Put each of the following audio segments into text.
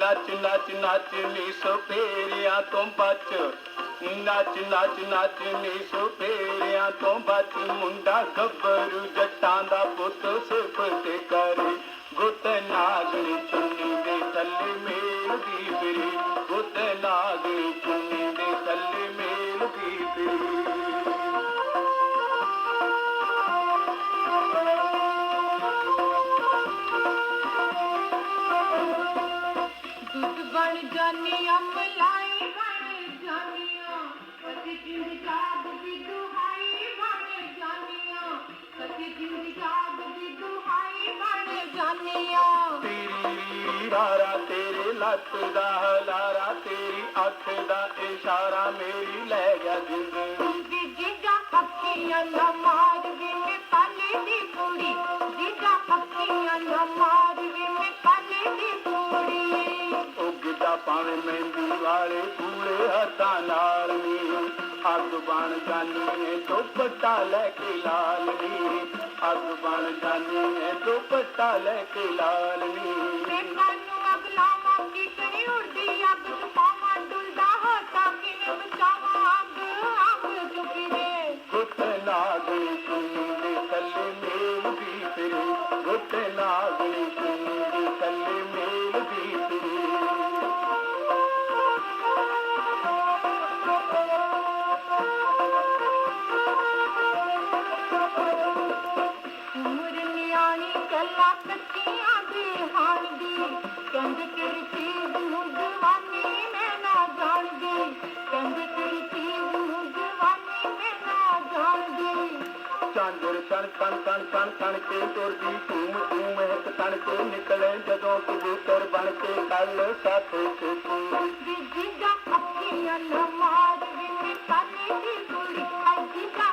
ਕੁੜੀ ਉਹ ਨੱਚ ਨੱਚ ਨੱਚ ਨੀ ਸਪੇਰਿਆਂ ਤੋਂ ਬਚ ਨੱਚ ਨੱਚ ਨੱਚ ਨੀ ਸਪੇਰਿਆਂ ਤੋਂ ਬਚ ਮੁੰਡਾ ਗੱਭਰੂ ਜੱਟਾਂ ਦਾ ਪੁੱਤ ਜਾਨੀਆਂ ਮਲਾਈ ਬਣ ਜਾਨੀਆਂ। ਕਦੇ ਜਿੰਦ ਜਾਗ ਦੀ ਦੁਹਾਈ ਬਣ ਜਾਨੀਆਂ। ਕਦੇ ਜਿੰਦ ਜਾਗ ਦੀ ਦੁਹਾਈ ਬਣ ਜਾਨੀਆਂ। ਤੇਰੀ ਰਾਰਾ ਤੇਰੇ ਲੱਤ ਦਾ ਹਲਾਰਾ ਤੇਰੀ ਅੱਖ ਦਾ ਇਸ਼ਾਰਾ ਮੇਰੀ ਲੈ ਗਿਆ ਜ਼ਿੰਦਗੀ ਦੀ ਜਿੱਡਾ ਅੱਖੀਆਂ ਨਾ ਮਾਰ ਉਹ ਪਾਵੇਂ ਮਹਿੰਦੀ ਵਾਲੇ ਪੂਰੇ ਹੱਥਾਂ ਨਾਲ ਨੀ ਅੱਗ ਬਣ ਜਾਨੀ ਏ, ਦੁਪੱਟਾ ਲੈ ਕੇ ਲਾਲ ਨੀ ਅੱਗ ਬਣ ਜਾਨੀ ਏ, ਦੁਪੱਟਾ ਲੈ ਕੇ ਲਾਲ ਨੀ ਨਿਆਣੀ ਕੱਲਾ ਕੱਚੀਆਂ ਦੇ ਹਾਣ ਦੀ ਕਹਿੰਦੇ ਕਿਹੜੀ ਚੀਜ਼ ਨੂੰ ਜਵਾਨੀ ਮੈਂ ਨਾ ਜਾਣਦੀ ਕਹਿੰਦੇ ਕਿਹੜੀ ਚੀਜ਼ ਨੂੰ ਜਵਾਨੀ ਮੈਂ ਨਾ ਜਾਣਦੀ ਚਾਂਦਰ ਤਣ ਤਣ ਤਣ ਤਣ ਤਣ ਕੇ ਤੁਰਦੀ ਧੂਮ ਧੂਮ ਮਹਿਕ ਤਣ ਕੇ ਨਿਕਲੇ ਜਦੋਂ ਕਬੂਤਰ ਬਣ ਕੇ ਕੱਲ ਸਾਥੇ ਸੁਪੂ ਦੀ ਜਿੱਦਾਂ ਅੱਖੀਆਂ ਨਾ ਮਾਰ ਵੇ ਮੈਂ ਕਾਲੇ ਦੀ ਕੁੜੀ ਆ ਜਿੱਦਾਂ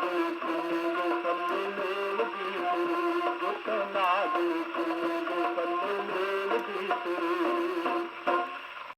Thank you.